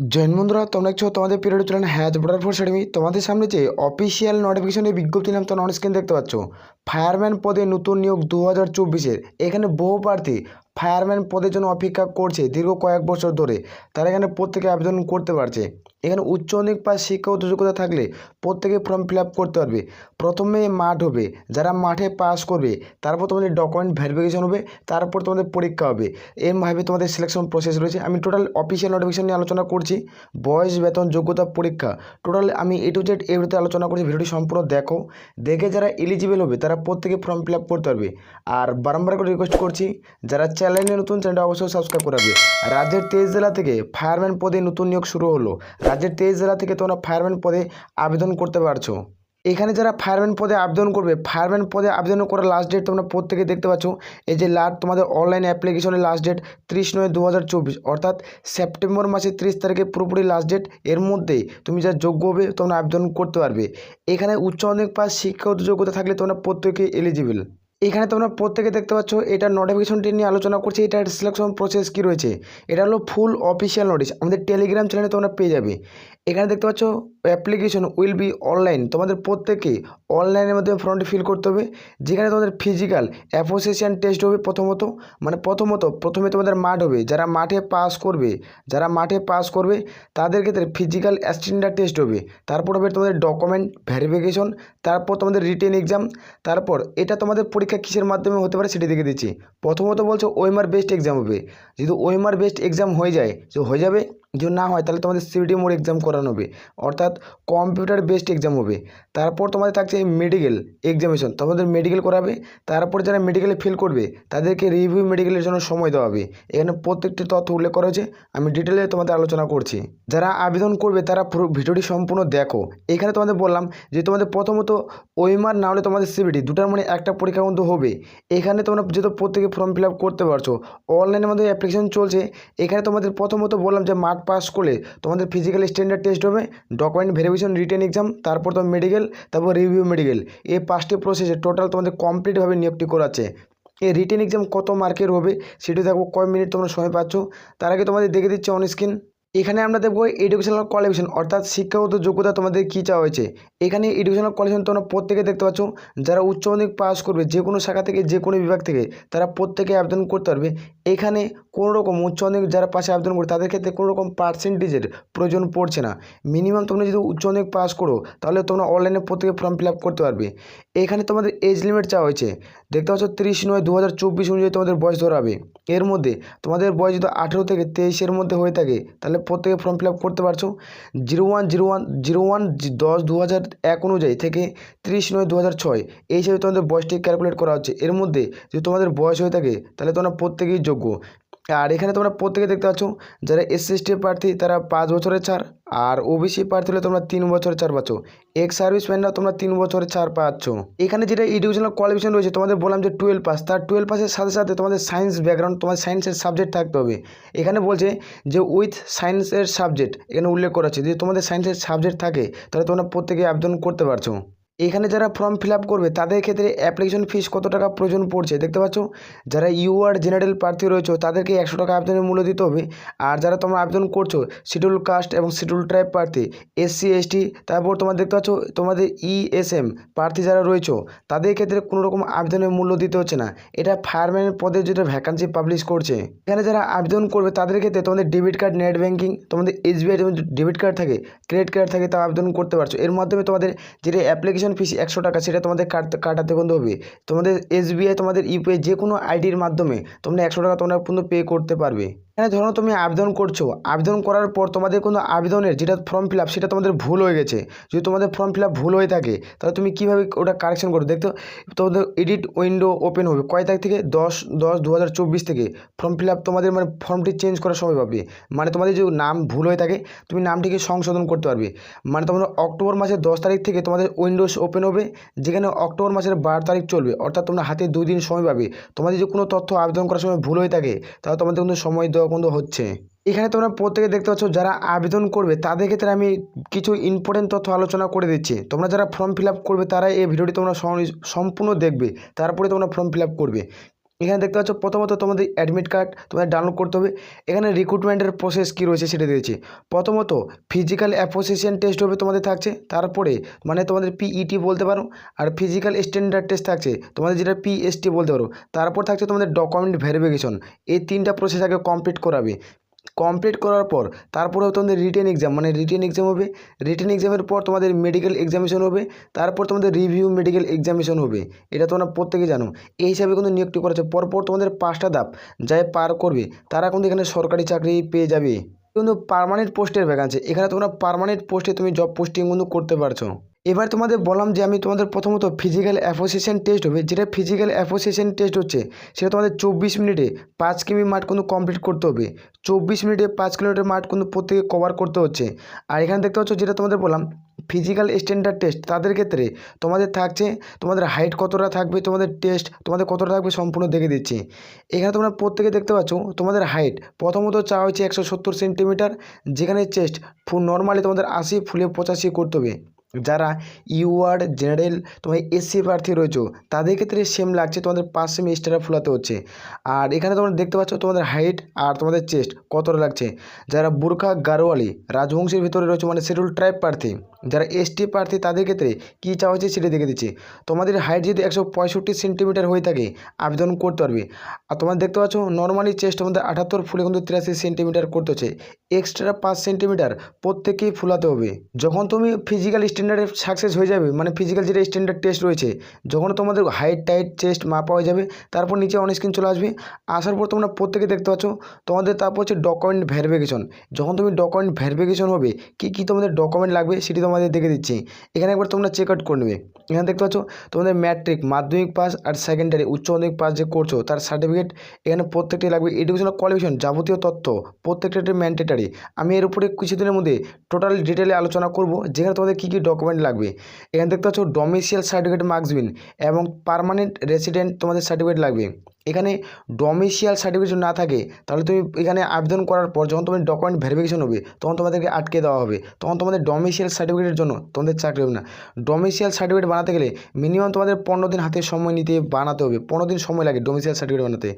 জৈন বন্ধুরা, তোমরা দেখছ তোমাদের পিরিয়ড চলেন হ্যাজ বর্ডার ফোর্স একাডেমি তোমাদের সামনে যে অফিসিয়াল নোটিফিকেশনের বিজ্ঞপ্তি নাম তোমরা অনস্ক্রিন দেখতে পাচ্ছ। ফায়ারম্যান পদে নতুন নিয়োগ দু হাজার চব্বিশের। এখানে বহু প্রার্থী ফায়ারম্যান পদের জন্য অপেক্ষা করছে দীর্ঘ কয়েক বছর ধরে। তারা এখানে প্রত্যেকে আবেদন করতে পারছে। এখানে উচ্চ অনেক পাস শিক্ষা ও যোগ্যতা থাকলে প্রত্যেকে ফর্ম ফিল করতে পারবে। প্রথমে মাঠ হবে, যারা মাঠে পাস করবে, তারপর তোমাদের ডকুমেন্ট ভেরিফিকেশন হবে, তারপর তোমাদের পরীক্ষা হবে। এরভাবে তোমাদের সিলেকশন প্রসেস রয়েছে। আমি টোটাল অফিসিয়াল নোটিফিকেশন নিয়ে আলোচনা করছি। বয়স, বেতন, যোগ্যতা, পরীক্ষা। টোটাল আমি এ টু জেড এই আলোচনা করছি, ভিডিওটি সম্পূর্ণ দেখো। দেখে যারা এলিজিবল হবে, তারা প্রত্যেকে ফর্ম ফিল করতে পারবে। আর বারংবার করে রিকোয়েস্ট করছি, যারা চ্যানেলে নতুন চ্যানেলটা অবশ্যই সাবস্ক্রাইব করে রাখবে। রাজ্যের তেইশ জেলা থেকে ফায়ারম্যান পদে নতুন নিয়োগ শুরু হলো। রাজ্যের তেইশ জেলা থেকে তোমরা ফায়ারম্যান পদে আবেদন করতে পারছ। এখানে যারা ফায়ারম্যান পদে আবেদন করবে ফায়ারম্যান পদে আবেদন করার লাস্ট ডেট তোমরা প্রত্যেকে দেখতে পাচ্ছ। এই যে লাস্ট তোমাদের অনলাইন অ্যাপ্লিকেশনের লাস্ট ডেট ত্রিশ নয় দু অর্থাৎ সেপ্টেম্বর মাসের ত্রিশ তারিখে পুরোপুরি লাস্ট ডেট এর মধ্যে তুমি যা যোগ্য হবে তোমরা আবেদন করতে পারবে। এখানে উচ্চ অনেক পাস শিক্ষাগত যোগ্যতা থাকলে তোমরা প্রত্যেকে এলিজিবল এখানে তোমরা প্রত্যেকে দেখতে পাচ্ছ, এটা নোটিফিকেশনটি নিয়ে আলোচনা করছি, এটার সিলেকশন প্রসেস কী রয়েছে? এটা হলো ফুল অফিসিয়াল নোটিশ আমাদের টেলিগ্রাম চ্যানেলে তোমরা পেয়ে যাবে। এখানে দেখতে পাচ্ছ অ্যাপ্লিকেশন উইল বি অনলাইন তোমাদের প্রত্যেকে অনলাইনের মাধ্যমে ফর্মটি ফিল করতে হবে। যেখানে তোমাদের ফিজিক্যাল অ্যাসোসিয়েশন টেস্ট হবে প্রথমত। মানে প্রথমত, প্রথমে তোমাদের মাঠ হবে। যারা মাঠে পাস করবে, যারা মাঠে পাস করবে, তাদের ক্ষেত্রে ফিজিক্যাল অ্যাস্টেন্ডার টেস্ট হবে। তারপর হবে তোমাদের ডকুমেন্ট ভেরিফিকেশন তারপর তোমাদের রিটেন এক্সাম তারপর এটা তোমাদের পরীক্ষা কিসের মাধ্যমে হতে পারে সেটি দেখে দিচ্ছি। প্রথমত বলছো ওয়েমার বেস্ট এক্সাম হবে। যদি ওয়েমার বেস্ট এক্সাম হয়ে যায় যে হয়ে যাবে যদি না হয়, তাহলে তোমাদের সিবিটি মোড এক্সাম করানো হবে। অর্থাৎ কম্পিউটার বেসড এক্সাম হবে। তারপর তোমাদের থাকছে মেডিকেল এক্সামিনেশন তোমাদের মেডিকেল করাবে। তারপর যারা মেডিকেলে ফেল করবে, তাদেরকে রিভিউ মেডিকেলের জন্য সময় দেওয়া হবে। এখানে প্রত্যেকটি তথ্য উল্লেখ করা হয়েছে। আমি ডিটেলে তোমাদের আলোচনা করছি। যারা আবেদন করবে, তারা ভিডিওটি সম্পূর্ণ দেখো। এখানে তোমাদের বললাম যে তোমাদের প্রথমত ওইমার না হলে তোমাদের সিবিটি দুটার মানে একটা পরীক্ষা কিন্তু হবে। এখানে তোমরা যেহেতু প্রত্যেকে ফর্ম ফিল করতে পারছ অনলাইনের মধ্যে অ্যাপ্লিকেশন চলছে। এখানে তোমাদের প্রথমত বললাম যে মার্ক পাস করলে তোমাদের ফিজিক্যাল স্ট্যান্ডার্ড টেস্ট হবে ডকুমেন্ট ভেরিফিকেশন রিটেন এক্সাম তারপর তোমার মেডিকেল তারপর রিভিউ মেডিকেল এই পাঁচটি প্রসেসে টোটাল তোমাদের কমপ্লিটভাবে নিয়োগটি করাচ্ছে। এই রিটেন এক্সাম কত মার্কের হবে, সেটি দেখব কয় মিনিট তোমরা সময় পাচ্ছ, তার আগে তোমাদের দেখে দিচ্ছে অন স্ক্রিন এখানে আমরা দেখব এডুকেশনাল কোয়ালিফিকেশন অর্থাৎ শিক্ষাগত যোগ্যতা তোমাদের কী চাওয়া হয়েছে? এখানে এডুকেশনাল কোয়ালিফিকেশন তোমরা প্রত্যেকে দেখতে পাচ্ছ, যারা উচ্চ মাধ্যমিক পাস করবে, যে কোনো শাখা থেকে, যে কোনো বিভাগ থেকে, তারা প্রত্যেকে আবেদন করতে পারবে। এখানে কোনো রকম উচ্চ মাধ্যমিক যারা পাশে আবেদন করবে, তাদের ক্ষেত্রে কোনো রকম পার্সেন্টেজের প্রয়োজন পড়ছে না। মিনিমাম তোমরা যদি উচ্চ মাধ্যমিক পাস করো, তাহলে তোমরা অনলাইনে প্রত্যেকে ফর্ম ফিল করতে পারবে। এখানে তোমাদের এজ লিমিট চাওয়া হয়েছে। দেখতে পাচ্ছ তিরিশ নয় দু হাজার চব্বিশ অনুযায়ী তোমাদের বয়স ধরা হবে। এর মধ্যে তোমাদের বয়স যদি আঠেরো থেকে তেইশের মধ্যে হয়ে থাকে, তাহলে প্রত্যেকে ফর্ম ফিল করতে পারছ। Zero one zero one zero one দশ দু হাজার এক অনুযায়ী থেকে তিরিশ নয় দু হাজার ছয়, এই হিসেবে তোমাদের বয়সটি ক্যালকুলেট করা হচ্ছে। এর মধ্যে যদি তোমাদের বয়স হয়ে থাকে, তাহলে তোমরা প্রত্যেকেই যোগ্য। আর এখানে তোমরা প্রত্যেকে দেখতে পাচ্ছ যারা এসসি প্রার্থী, তারা পাঁচ বছরের ছাড় আর ওবিসি প্রার্থী হলে তোমরা তিন বছরের ছাড় পাচ্ছ। এক্স সার্ভিসম্যানরা তোমরা তিন বছরের ছাড় পাচ্ছ। এখানে যেটা এডুকেশনাল কোয়ালিফিকেশন রয়েছে, তোমাদের বললাম যে টুয়েলভ পাস তার টুয়েলভ পাসের সাথে সাথে তোমাদের সায়েন্স ব্যাকগ্রাউন্ড তোমার সায়েন্সের সাবজেক্ট থাকতে হবে। এখানে বলছে যে উইথ সায়েন্সের সাবজেক্ট এখানে উল্লেখ করা আছে। যদি তোমাদের সায়েন্সের সাবজেক্ট থাকে, তাহলে তোমরা প্রত্যেকে আবেদন করতে পারছ। এখানে যারা ফর্ম ফিল করবে, তাদের ক্ষেত্রে অ্যাপ্লিকেশন ফিস কত টাকা প্রয়োজন পড়ছে? দেখতে পাচ্ছ? যারা ইউআর জেনারেল প্রার্থী রয়েছে, তাদেরকে একশো টাকা আবেদনের মূল্য দিতে হবে। আর যারা তোমরা আবেদন করছ শিডিউল কাস্ট এবং শিডিউল ট্রাইব প্রার্থী এসসি এসটি তারপর তোমরা দেখতে পাচ্ছ, তোমাদের ইএসএম প্রার্থী যারা রয়েছে, তাদের ক্ষেত্রে কোনো রকম আবেদনের মূল্য দিতে হচ্ছে না। এটা ফায়ারম্যানের পদে যেটা ভ্যাকান্সি পাবলিশ করছে। এখানে যারা আবেদন করবে, তাদের ক্ষেত্রে তোমাদের ডেবিট কার্ড নেট ব্যাঙ্কিং তোমাদের এসবিআই ডেবিট কার্ড থাকে ক্রেডিট কার্ড থাকে তা আবেদন করতে পারছ। এর মাধ্যমে তোমাদের যেটা অ্যাপ্লিকেশন ফিস একশো টাকা, সেটা তোমাদের কাট কাটাতে কিন্তু হবে। তোমাদের এসবিআই তোমাদের ইউপিআই যে কোনো আইডির মাধ্যমে তোমরা একশো টাকা তোমরা কিন্তু পে করতে পারবে। এখানে ধরো তুমি আবেদন করছ। আবেদন করার পর তোমাদের কোনো আবেদনের যেটা ফর্ম ফিল সেটা তোমাদের ভুল হয়ে গেছে। যদি তোমাদের ফর্ম ফিল ভুল হয়ে থাকে, তাহলে তুমি কীভাবে ওটা কারেকশন করো? দেখতো তোমাদের এডিট উইন্ডো ওপেন হবে। কয় তারিখ থেকে? দশ দশ দু থেকে। ফর্ম ফিল তোমাদের মানে ফর্মটি চেঞ্জ করার সময় পাবে। মানে তোমাদের যে নাম ভুল হয়ে থাকে, তুমি নামটিকে সংশোধন করতে পারবে। মানে তোমরা অক্টোবর মাসের দশ তারিখ থেকে তোমাদের উইন্ডোজ ওপেন হবে, যেখানে অক্টোবর মাসের বারো তারিখ চলবে। অর্থাৎ তোমরা হাতে দুই দিন সময় পাবে। তোমাদের যে কোনো তথ্য আবেদন করার সময় ভুল হয়ে থাকে, তাহলে তোমাদের কোনো সময় দেওয়া কিন্তু হচ্ছে। এখানে তোমরা প্রত্যেকে দেখতে পাচ্ছ যারা আবেদন করবে, তাদের ক্ষেত্রে আমি কিছু ইম্পর্টেন্ট তথ্য আলোচনা করে দিচ্ছি। তোমরা যারা ফর্ম ফিল করবে তারা এই ভিডিওটি তোমরা সম্পূর্ণ দেখবে। তারপরে তোমরা ফর্ম ফিল করবে। এখানে দেখতে পাচ্ছ প্রথমত তোমাদের অ্যাডমিট কার্ড তোমাদের ডাউনলোড করতে হবে। এখানে রিক্রুটমেন্টের প্রসেস কী রয়েছে সেটা দিয়েছে। প্রথমত ফিজিক্যাল অ্যাপোসিয়েশন টেস্ট হবে তোমাদের থাকছে। তারপরে মানে তোমাদের পিইটি বলতে পারো আর ফিজিক্যাল স্ট্যান্ডার্ড টেস্ট থাকছে। তোমাদের যেটা পিএসটি বলতে পারো। তারপর থাকছে তোমাদের ডকুমেন্ট ভেরিফিকেশন এই তিনটা প্রসেস আগে কমপ্লিট করাবে। কমপ্লিট করার পর তারপরে তোমাদের রিটেন এক্সাম মানে রিটেন এক্সাম হবে রিটেন এক্সামের পর তোমাদের মেডিকেল এক্সামিনেশন হবে, তারপর তোমাদের রিভিউ মেডিকেল এক্সামিনেশন হবে, এটা তোমরা প্রত্যেকে জানো। এই হিসাবে কিন্তু নিয়োগটি করেছে, পরপর তোমাদের পাঁচটা ধাপ যাই পার করবে, তারা কিন্তু এখানে সরকারি চাকরি পেয়ে যাবে। কিন্তু পার্মানেন্ট পোস্টের ভ্যাকান্সি এখানে তোমরা পার্মানেন্ট পোস্টে তুমি জব পোস্টিং কিন্তু করতে পারছ। এবার তোমাদের বললাম যে আমি তোমাদের প্রথমত ফিজিক্যাল অ্যাসোসিয়েশন টেস্ট হবে। যেটা ফিজিক্যাল অ্যাসোসিয়েশন টেস্ট হচ্ছে, সেটা তোমাদের চব্বিশ মিনিটে পাঁচ কিমি মাঠ কিন্তু কমপ্লিট করতে হবে। চব্বিশ মিনিটে পাঁচ কিলোমিটার মাঠ কিন্তু প্রত্যেকে কভার করতে হচ্ছে। আর এখানে দেখতে পাচ্ছ যেটা তোমাদের বললাম ফিজিক্যাল স্ট্যান্ডার্ড টেস্ট তাদের ক্ষেত্রে তোমাদের থাকছে, তোমাদের হাইট কতটা থাকবে, তোমাদের টেস্ট তোমাদের কতটা থাকবে সম্পূর্ণ দেখে দিচ্ছি। এখানে তোমরা প্রত্যেকে দেখতে পাচ্ছ, তোমাদের হাইট প্রথমত চাওয়া হচ্ছে একশো সেন্টিমিটার যেখানে চেস্ট ফুল নর্মালি তোমাদের আশি ফুলে পঁচাশি করতে হবে। যারা ইউআর জেনারেল তোমার এসসি প্রার্থী রয়েছে, তাদের ক্ষেত্রে সেম লাগছে, তোমাদের পাঁচ সেমি এক্সট্রা ফুলাতে হচ্ছে। আর এখানে তোমরা দেখতে পাচ্ছ তোমাদের হাইট আর তোমাদের চেস্ট কতটা লাগছে। যারা বুরখা গারোয়ালি, রাজবংশের ভিতরে রয়েছে মানে শিডিউল ট্রাইব প্রার্থী, যারা এসটি প্রার্থী, তাদের ক্ষেত্রে কী চাওয়া হচ্ছে সেটা দেখে দিচ্ছে। তোমাদের হাইট যদি একশো পঁয়ষট্টি সেন্টিমিটার হয়ে থাকে, আবেদন করতে পারবে। আর তোমরা দেখতে পাচ্ছ নর্মালি চেস্ট তোমাদের আটাত্তর ফুলে কিন্তু তিরাশি সেন্টিমিটার করতে হচ্ছে। এক্সট্রা পাঁচ সেন্টিমিটার প্রত্যেকেই ফুলাতে হবে। যখন তুমি ফিজিক্যাল স্ট্যান্ডার্ডে সাকসেস হয়ে যাবে মানে ফিজিক্যাল যেটা স্ট্যান্ডার্ড টেস্ট রয়েছে, যখন তোমাদের হাইট টাইট চেস্ট মাপা হয়ে যাবে, তারপর নিচে অন স্ক্রিন চলে আসবে। আসার পর তোমরা প্রত্যেকে দেখতে পাচ্ছ, তোমাদের তারপর হচ্ছে ডকুমেন্ট ভেরিফিকেশন যখন তুমি ডকুমেন্ট ভেরিফিকেশন হবে, কী কী তোমাদের ডকুমেন্ট লাগবে সেটি তোমাদের দেখে দিচ্ছি। এখানে একবার তোমরা চেক আউট করে নেবে। এখানে দেখতে পাচ্ছ, তোমাদের ম্যাট্রিক মাধ্যমিক পাস আর সেকেন্ডারি উচ্চ মাধ্যমিক পাস যে করছ, তার সার্টিফিকেট এখানে প্রত্যেকটি লাগবে। এডুকেশনাল কোয়ালিফিকেশন যাবতীয় তথ্য প্রত্যেকটা ম্যান্ডেটারি আমি এর উপরে কিছুদিনের মধ্যে টোটাল ডিটেলে আলোচনা করব, যেখানে তোমাদের কী কী ডকুমেন্ট লাগবে। এখানে দেখতে পাচ্ছ ডোমিসিয়াল সার্টিফিকেট মার্কসবিন এবং পারমানেন্ট রেসিডেন্ট তোমাদের সার্টিফিকেট লাগবে। এখানে ডোমিসিয়াল সার্টিফিকেট না থাকে, তাহলে তুমি এখানে আবেদন করার পর যখন তোমার ডকুমেন্ট ভেরিফিকেশন হবে, তখন তোমাদেরকে আটকে দেওয়া হবে। তখন তোমাদের ডোমিসিয়াল সার্টিফিকেটের জন্য তোমাদের চাকরি হবে না। ডোমিসিয়াল সার্টিফিকেট বানাতে গেলে মিনিমাম তোমাদের পনেরো দিন হাতে সময় নিতে, বানাতে হবে। পনেরো দিন সময় লাগে ডোমিসিয়াল সার্টিফিকেট বানাতে।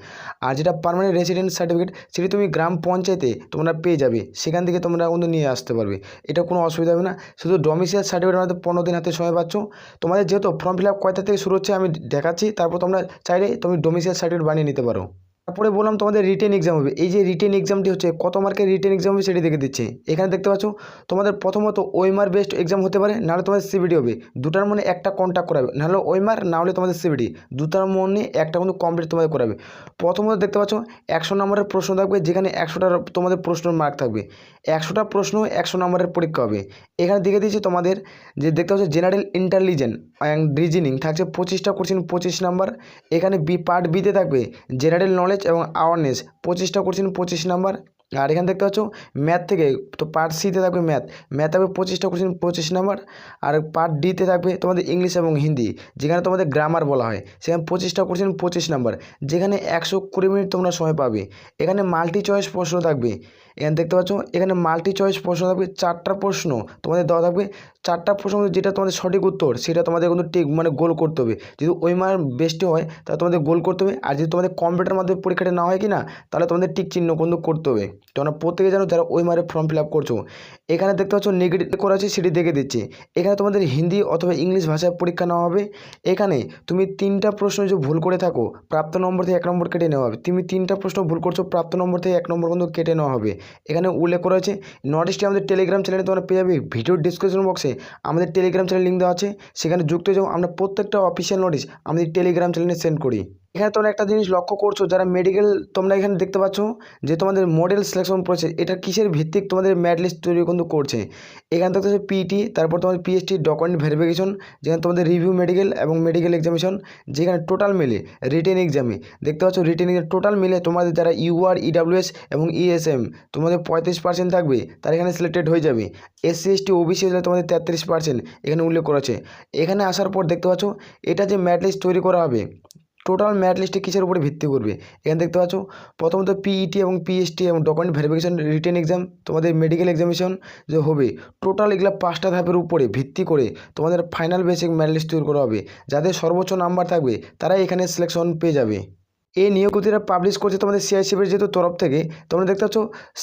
আর যেটা পার্মানেন্ট রেসিডেন্ট সার্টিফিকেট সেটি তুমি গ্রাম পঞ্চায়েতে তোমরা পেয়ে যাবে। সেখান থেকে তোমরা কিন্তু নিয়ে আসতে পারবে। এটা কোনো অসুবিধা হবে না। শুধু ডোমিসিয়াল সার্টিফিকেট বানাতে পনেরো দিন হাতে সময় পাচ্ছ। তোমাদের যেহেতু ফর্ম ফিল আপ কয়টা থেকে শুরু হচ্ছে আমি দেখাচ্ছি। তারপর তোমরা চাইলে তুমি ডোমিসিয়াল সার্টিফিকেট বানিয়ে নিতে পারো। তারপরে বললাম তোমাদের রিটেন এক্সাম হবে। এই যে রিটেন এক্সামটি হচ্ছে, কত মার্কের রিটেন এক্সাম হবে সেটি দেখে দিচ্ছে। এখানে দেখতে পাচ্ছ, তোমাদের প্রথমত ওয়েমার বেস্ট এক্সাম হতে পারে, নাহলে তোমাদের সিবিডি হবে। দুটার মনে একটা কন্ট্যাক্ট করাবে, নাহলে ওয়েমার, না হলে তোমাদের সিবিডি দুটার মনে একটা কিন্তু কমপ্লিট তোমাদের করাবে। প্রথমত দেখতে পাচ্ছ, একশো নম্বরের প্রশ্ন থাকবে, যেখানে একশোটা তোমাদের প্রশ্ন মার্ক থাকবে। একশোটা প্রশ্ন একশো নম্বরের পরীক্ষা হবে। এখানে দেখে দিয়েছি তোমাদের যে দেখতে পাচ্ছ জেনারেল ইন্টেলিজেন্ট অ্যান্ড রিজনিং থাকছে পঁচিশটা কোশ্চিন পঁচিশ নাম্বার এখানে বি পার্ট বিতে থাকবে জেনারেল নলেজ এবং আওয়ারনেস পঁচিশটা কোশ্চিন পঁচিশ নাম্বার আর এখানে দেখতে পাচ্ছ ম্যাথ থেকে, তো পার্ট সিতে থাকবে ম্যাথ ম্যাথ থাকবে পঁচিশটা কোশ্চেন পঁচিশ নাম্বার আর পার্ট ডিতে থাকবে তোমাদের ইংলিশ এবং হিন্দি যেখানে তোমাদের গ্রামার বলা হয়। সেখানে পঁচিশটা কোশ্চেন পঁচিশ নাম্বার যেখানে একশো কুড়ি মিনিট তোমরা সময় পাবে। এখানে মাল্টি চয়েস প্রশ্ন থাকবে। এখানে দেখতে পাচ্ছ, এখানে মাল্টি চয়েস প্রশ্ন থাকবে, চারটা প্রশ্ন। তোমাদের দেওয়া থাকবে, চারটা প্রশ্ন যেটা তোমাদের সঠিক উত্তর, সেটা তোমাদের কিন্তু ঠিক মানে গোল করতে হবে। যদি ওই মার বেস্টে হয়, তাহলে তোমাদের গোল করতে হবে। আর যদি তোমাদের কম্পিউটার মাধ্যমে পরীক্ষাটা না হয় কি না তাহলে তোমাদের টিক চিহ্ন কিন্তু করতে হবে। তোমরা প্রত্যেকে জানো যারা ওই মারে ফর্ম ফিল আপ করছ। এখানে দেখতে পাচ্ছ নেগেটিভ করা আছে, সেটি দেখে দিচ্ছে। এখানে তোমাদের হিন্দি অথবা ইংলিশ ভাষায় পরীক্ষা নেওয়া হবে। এখানে তুমি তিনটা প্রশ্ন যদি ভুল করে থাকো, প্রাপ্ত নম্বর থেকে এক নম্বর কেটে নেওয়া হবে। তুমি তিনটা প্রশ্ন ভুল করছ, প্রাপ্ত নম্বর থেকে এক নম্বর কিন্তু কেটে নেওয়া হবে। এখানে উল্লেখ করা হয়েছে নর্থ ইস্টে আমাদের টেলিগ্রাম চ্যানেলে তোমরা পেয়ে যাবে ভিডিও ডিসক্রিপশন বক্সে আমাদের টেলিগ্রাম চ্যানেল লিঙ্ক দেওয়া আছে, সেখানে যুক্ত হয়ে যাও, আমরা প্রত্যেকটা অফিসিয়াল নোটিশ আমাদের টেলিগ্রাম চ্যানেলে সেন্ড করি। এখানে তোমরা একটা জিনিস লক্ষ্য করছ, যারা মেডিকেল তোমরা এখানে দেখতে পাচ্ছ যে তোমাদের মডেল সিলেকশন প্রসেস এটা কিসের ভিত্তিক তোমাদের ম্যাট লিস্ট তৈরি কিন্তু করছে। এখানে পাচ্ছ পিটি তারপর তোমাদের পিএসটি ডকুমেন্ট ভেরিফিকেশন যেখানে তোমাদের রিভিউ মেডিকেল এবং মেডিকেল এক্সামিনেশন যেখানে টোটাল মিলে রিটেন এক্সামে দেখতে পাচ্ছ রিটেন এক্সাম টোটাল মিলে তোমাদের যারা ইউআর ইডাব্লিউএস এবং ইএসএম তোমাদের পঁয়ত্রিশ পার্সেন্ট থাকবে, তারা এখানে সিলেক্টেড হয়ে যাবে। এসসি এসটি ওবিসি হলে তোমাদের তেত্রিশ পার্সেন্ট এখানে উল্লেখ করা আছে। এখানে আসার পর দেখতে পাচ্ছ, এটা যে ম্যাট লিস্ট তৈরি করা হবে টোটাল ম্যাট লিস্টে কিসের উপরে ভিত্তি করবে? এখানে দেখতে পাচ্ছ, প্রথমত পিইটি এবং পিএসটি এবং ডকুমেন্ট ভেরিফিকেশন রিটেন এক্সাম তোমাদের মেডিকেল এক্সামিনেশন যে হবে টোটাল এগুলো পাঁচটা ধাপের উপরে ভিত্তি করে তোমাদের ফাইনাল বেসিক ম্যাট লিস্ট তৈরি করা হবে। যাদের সর্বোচ্চ নাম্বার থাকবে, তারাই এখানে সিলেকশন পেয়ে যাবে। এই নিয়োগতিরা পাবলিশ করছে তোমাদের সিআইসিএফের যেহেতু তরফ থেকে, তোমরা দেখতে পাচ্ছ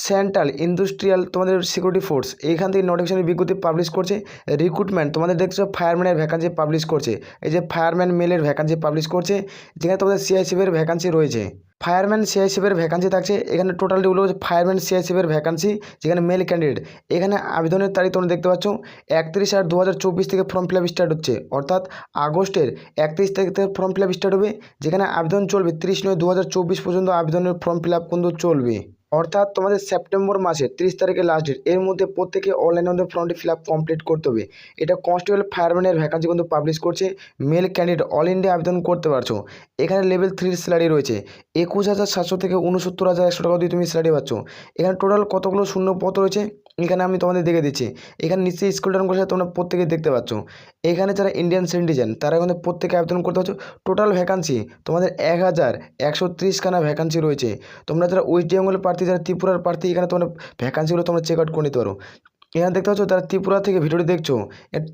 সেন্ট্রাল ইন্ডাস্ট্রিয়াল তোমাদের সিকিউরিটি ফোর্স এইখান থেকে নোটিফিকেশনের বিজ্ঞপ্তি পাবলিশ করছে। রিক্রুটমেন্ট তোমাদের দেখছ ফায়ারম্যানের ভ্যাকান্সি পাবলিশ করছে। এই যে ফায়ারম্যান মেলের ভ্যাকান্সি পাবলিশ করছে, যেখানে তোমাদের সিআইসিএফের ভ্যাকান্সি রয়েছে। ফায়ারম্যান সিআইসিএফের ভ্যাকান্সি থাকছে। এখানে টোটাল ডিগুলো হচ্ছে ফায়ারম্যান সিআইসিএফের ভ্যাকান্সি, যেখানে মেল ক্যান্ডিডেট। এখানে আবেদনের তারিখ তোমরা দেখতে পাচ্ছ, একত্রিশ আট দু থেকে ফর্ম ফিল স্টার্ট হচ্ছে। অর্থাৎ আগস্টের একত্রিশ তারিখ থেকে ফর্ম ফিল স্টার্ট হবে, যেখানে আবেদন চলবে তিরিশ নয় দু পর্যন্ত আবেদনের ফর্ম ফিল কিন্তু চলবে। অর্থাৎ তোমাদের সেপ্টেম্বর মাসের তিরিশ তারিখে লাস্ট ডেট এর মধ্যে প্রত্যেকে অনলাইনে আমাদের ফর্মটি ফিল আপ কমপ্লিট করতে হবে। এটা কনস্টেবল ফায়ারম্যানের ভ্যাকান্সি কিন্তু পাবলিশ করছে মেল ক্যান্ডিডেট অল ইন্ডিয়া আবেদন করতে পারছ। এখানে লেভেল থ্রির স্যালারি রয়েছে, একুশ হাজার সাতশো থেকে উনসত্তর হাজার একশো টাকা দিয়ে তুমি স্যালারি পাচ্ছ। এখানে টোটাল কতগুলো শূন্য পদ রয়েছে? এখানে আমি তোমাদের দেখে দিচ্ছি। এখানে নিশ্চয়ই স্কুল টার্ম করে তোমরা প্রত্যেকে দেখতে পাচ্ছ। এখানে যারা ইন্ডিয়ান সিটিজেন তারা এখানে প্রত্যেকে আবেদন করতে পারছ। টোটাল ভ্যাকান্সি তোমাদের এক হাজার একশো ত্রিশখানা ভ্যাকান্সি রয়েছে। তোমরা যারা ওয়েস্ট বেঙ্গলের প্রার্থী, যারা ত্রিপুরার প্রার্থী, এখানে তোমরা ভ্যাকান্সিগুলো তোমরা চেক আউট করে নিতে পারো। এখানে দেখতে পাচ্ছ তারা ত্রিপুরা থেকে ভিডিওটি দেখছ।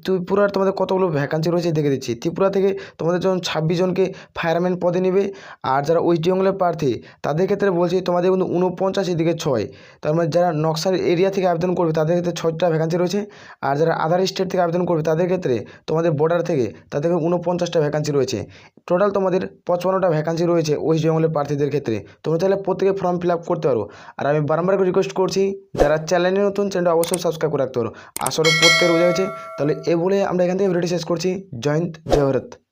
ত্রিপুরার তোমাদের কতগুলো ভ্যাকান্সি রয়েছে দেখে দিচ্ছি। ত্রিপুরা থেকে তোমাদের যখন ছাব্বিশ জনকে ফায়ারম্যান পদে নেবে আর যারা ওয়েস্ট বেঙ্গলের প্রার্থী, তাদের ক্ষেত্রে বলছি তোমাদের কিন্তু উনপঞ্চাশ এদিকে ছয়। তার মানে যারা নকশাল এরিয়া থেকে আবেদন করবে, তাদের ক্ষেত্রে ছয়টা ভ্যাকান্সি রয়েছে। আর যারা আদার স্টেট থেকে আবেদন করবে, তাদের ক্ষেত্রে তোমাদের বর্ডার থেকে তাদের উনপঞ্চাশটা ভ্যাকান্সি রয়েছে। টোটাল তোমাদের পঁচপান্নটা ভ্যাকান্সি রয়েছে ওয়েস্ট বেঙ্গলের প্রার্থীদের ক্ষেত্রে। তোমরা চাইলে প্রত্যেকে ফর্ম ফিল আপ করতে পারো। আর আমি বারবার রিকোয়েস্ট করছি, যারা চ্যানেলে নতুন চ্যানেলটা অবশ্যই সাবস্ক্রাইব করে রাখতে পারো। আসলে প্রত্যেক রোজা হয়েছে। তাহলে এ বলে আমরা এখান থেকে ভিডিওটি শেষ করছি। জয়ন্ত জয় ভারত।